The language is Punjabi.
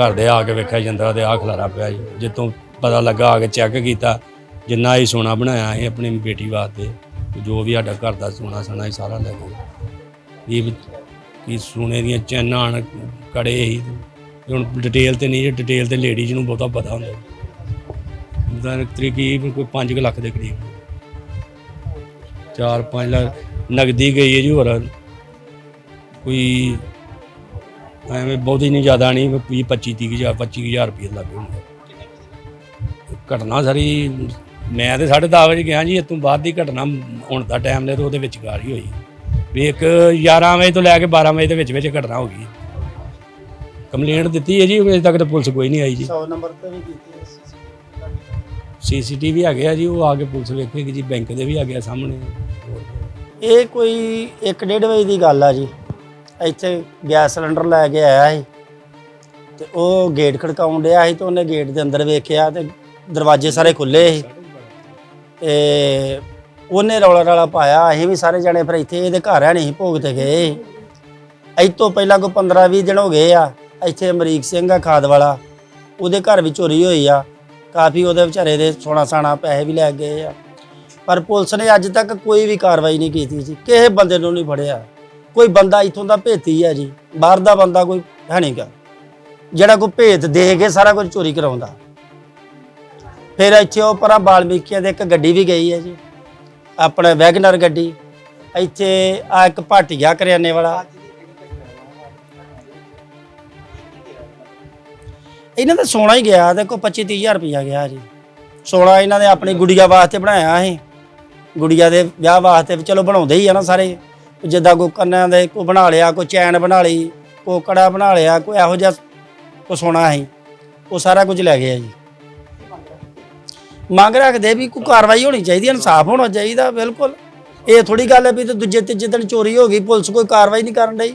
ਘਰ ਦੇ ਆ ਕੇ ਵੇਖਿਆ ਜਾਂਦਾ ਤੇ ਆ ਖਲਾਰਾ ਪਿਆ ਜੀ। ਜਿੱਤੋਂ ਪਤਾ ਲੱਗਾ ਆ ਕੇ ਚੈੱਕ ਕੀਤਾ ਜਿੰਨਾ ਹੀ ਸੋਨਾ ਬਣਾਇਆ ਸੀ ਆਪਣੀ ਬੇਟੀ ਵਾਸਤੇ ਜੋ ਵੀ ਸਾਡਾ ਘਰ ਦਾ ਸੋਨਾ ਸਣਾ ਸੀ ਸਾਰਾ ਲੈ ਗਏ। ਇਹ ਕੀ ਸੋਨੇ ਦੀਆਂ ਚੈਨਾਂ ਹਨ, ਕੜੇ ਸੀ। ਹੁਣ ਡਿਟੇਲ ਤੇ ਨਹੀਂ ਡਿਟੇਲ ਤੇ ਲੇਡੀਜ਼ ਨੂੰ ਬਹੁਤਾ ਪਤਾ ਹੁੰਦਾ ਉਹਦਾ ਤਕਰੀਬਨ ਕੋਈ 5 ਲੱਖ ਦੇ ਕਰੀਬ। 4-5 ਲੱਖ ਨਗਦੀ ਗਈ ਹੈ ਜੀ ਹੋਰ। ਕੋਈ ਐਵੇਂ ਬਹੁਤੀ ਨਹੀਂ ਜ਼ਿਆਦਾ ਨਹੀਂ 20 25 30 ਹਜ਼ਾਰ 25000 ਰੁਪਏ ਲੱਗ ਗਏ ਘਟਨਾ ਸਾਰੀ ਮੈਂ ਤੇ 10:30 ਵਜੇ ਗਿਆ ਜੀ ਇਤੋਂ ਬਾਅਦ ਦੀ ਘਟਨਾ ਹੁਣ ਦਾ ਟਾਈਮ ਲੈ ਤੇ ਉਹਦੇ ਵਿੱਚ ਗਾਰ ਹੀ ਹੋਈ। ਵੀ ਇੱਕ 11 ਵਜੇ ਤੋਂ ਲੈ ਕੇ 12 ਵਜੇ ਦੇ ਵਿੱਚ ਵਿੱਚ ਘਟਨਾ ਹੋ ਗਈ। ਕੰਪਲੇਂਟ ਦਿੱਤੀ ਹੈ ਜੀ ਅਜੇ ਤੱਕ ਤਾਂ ਪੁਲਿਸ ਕੋਈ ਨਹੀਂ ਆਈ ਜੀ। 100 ਨੰਬਰ ਤੇ ਵੀ ਕੀਤੀ ਸੀਸੀਟੀਵੀ ਹੈਗੇ ਆ ਜੀ ਉਹ ਆ ਕੇ ਪੁਲਿਸ ਵੇਖੇਗੀ ਜੀ ਬੈਂਕ ਦੇ ਵੀ ਆ ਗਿਆ ਸਾਹਮਣੇ। ਇਹ ਕੋਈ 1:30 ਵਜੇ ਦੀ ਗੱਲ ਆ ਜੀ। ਇੱਥੇ ਗੈਸ ਸਿਲੰਡਰ ਲੈ ਕੇ ਆਇਆ ਸੀ ਤੇ ਉਹ ਗੇਟ ਖੜਕਾਉਣ ਡਿਆ ਸੀ ਤੇ ਉਹਨੇ ਗੇਟ ਦੇ ਅੰਦਰ ਵੇਖਿਆ ਤੇ ਦਰਵਾਜ਼ੇ ਸਾਰੇ ਖੁੱਲੇ ਸੀ। ਤੇ ਉਹਨੇ ਰੌਲਾ ਰੌਲਾ ਪਾਇਆ, ਅਸੀਂ ਵੀ ਸਾਰੇ ਜਣੇ ਫਿਰ ਇੱਥੇ, ਇਹਦੇ ਘਰ ਆ ਨਹੀਂ ਭੋਗ ਤੇ ਗਏ ਇਹ ਤੋਂ ਪਹਿਲਾਂ ਕੋਈ 15 20 ਦਿਨ ਹੋ ਗਏ ਆ, ਇੱਥੇ ਅਮਰੀਕ ਸਿੰਘ ਆ ਖਾਦ ਵਾਲਾ, ਉਹਦੇ ਘਰ ਵੀ ਚੋਰੀ ਹੋਈ ਆ। ਕਾਫੀ ਉਹਦੇ ਵਿਚਾਰੇ ਦੇ ਸੋਨਾ ਸਾਣਾ ਪੈਸੇ ਵੀ ਲੈ ਗਏ ਆ। ਪਰ ਪੁਲਿਸ ਨੇ ਅੱਜ ਤੱਕ ਕੋਈ ਵੀ ਕਾਰਵਾਈ ਨਹੀਂ ਕੀਤੀ ਸੀ, ਕਿਸੇ ਬੰਦੇ ਨੂੰ ਨਹੀਂ ਫੜਿਆ। ਕੋਈ ਬੰਦਾ ਇੱਥੋਂ ਦਾ ਭੇਤੀ ਹੈ ਜੀ, ਬਾਹਰ ਦਾ ਬੰਦਾ ਕੋਈ ਹੈ ਨਹੀਂਗਾ ਜਿਹੜਾ ਕੋਈ ਭੇਤ ਦੇ ਕੇ ਸਾਰਾ ਕੁਝ ਚੋਰੀ ਕਰਾਉਂਦਾ। ਫਿਰ ਇੱਥੇ ਉਹ ਪਰਾਂ ਬਾਲਮੀਕੀਆਂ ਦੇ ਇੱਕ ਗੱਡੀ ਵੀ ਗਈ ਹੈ ਜੀ, ਆਪਣੇ ਵੈਗਨਰ ਗੱਡੀ। ਇੱਥੇ ਆ ਇੱਕ ਭਾਟੀਆ ਕਰਿਆਨੇ ਵਾਲਾ। ਇਹਨਾਂ ਦਾ ਸੋਨਾ ਹੀ ਗਿਆ, ਦੇਖੋ 25 30000 ਰੁਪਇਆ ਗਿਆ ਜੀ। ਸੋਨਾ ਇਹਨਾਂ ਨੇ ਆਪਣੀ ਗੁੜੀਆ ਵਾਸਤੇ ਬਣਾਇਆ ਸੀ। ਗੁੜੀਆ ਦੇ ਵਿਆਹ ਵਾਸਤੇ ਵੀ ਚਲੋ ਬਣਾਉਂਦੇ ਹੀ ਆ ਨਾ ਸਾਰੇ। ਜਿੱਦਾਂ ਕੋਈ ਕੰਨਾਂ ਦੇ ਕੋਈ ਬਣਾ ਲਿਆ, ਕੋਈ ਚੈਨ ਬਣਾ ਲਈ, ਕੋਈ ਕੜਾ ਬਣਾ ਲਿਆ, ਕੋਈ ਇਹੋ ਜਿਹਾ ਕੋ ਸੋਨਾ ਸੀ, ਉਹ ਸਾਰਾ ਕੁਝ ਲੈ ਗਿਆ ਜੀ। ਮੰਗ ਰੱਖਦੇ ਵੀ ਕੋਈ ਕਾਰਵਾਈ ਹੋਣੀ ਚਾਹੀਦੀ ਇਨਸਾਫ ਹੋਣਾ ਚਾਹੀਦਾ, ਬਿਲਕੁਲ। ਇਹ ਥੋੜੀ ਗੱਲ ਹੈ ਵੀ ਤੇ ਦੂਜੇ ਤੀਜੇ ਦਿਨ ਚੋਰੀ ਹੋ ਗਈ, ਪੁਲਿਸ ਕੋਈ ਕਾਰਵਾਈ ਨਹੀਂ ਕਰਨ ਡਈ।